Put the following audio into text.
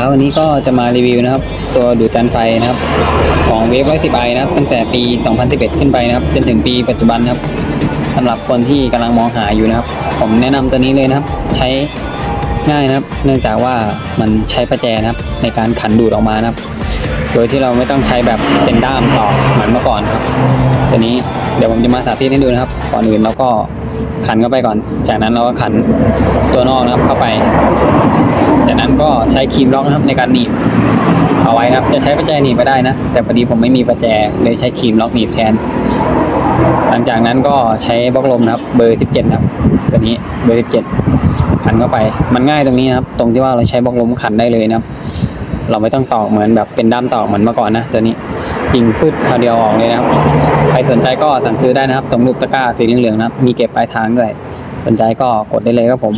ครับวันนี้ก็จะมารีวิวนะครับ ตัวดูดจานไฟนะครับ ของเวฟร้อยสิบไอนะครับ ตั้งแต่ปี 2011 ขึ้นไปนะครับ จนถึงปีปัจจุบันครับสำหรับคนที่กำลังมองหาอยู่นะครับ ผมแนะนำตัวนี้เลยนะครับ ใช้ง่ายนะครับ เนื่องจากว่ามันใช้ประแจนะครับ ในการขันดูดออกมานะครับ โดยที่เราไม่ต้องใช้แบบเป็นด้ามต่อเหมือนเมื่อก่อนครับ ตัวนี้เดี๋ยวผมจะมาสาธิตให้ดูนะครับ ก่อนอื่นเราก็ ขันเข้าไปก่อน จากนั้นเราก็ขันตัวนอกนะครับเข้าไป จากนั้นก็ใช้ครีมล็อกนะครับในการหนีบเอาไว้ครับ จะใช้ประแจหนีบไปได้นะ แต่พอดีผมไม่มีประแจเลยใช้ครีมล็อกหนีบแทน หลังจากนั้นก็ใช้บล็อกลมนะครับ เบอร์ 17 นะครับ ตัวนี้เบอร์ 17 ขันเข้าไป มันง่ายตรงนี้นะครับ ตรงที่ว่าเราใช้บล็อกลมขันได้เลยนะครับ เราไม่ต้องตอกเหมือนแบบเป็นด้ามตอกเหมือนเมื่อก่อนนะตัวนี้ ยิงพืชคาเดียวออกเลยนะครับ ใครสนใจก็สั่งซื้อได้นะครับตรงรูปตะกร้าสีเหลืองๆนะครับ มีเก็บปลายทางด้วย สนใจก็กดได้เลยครับผม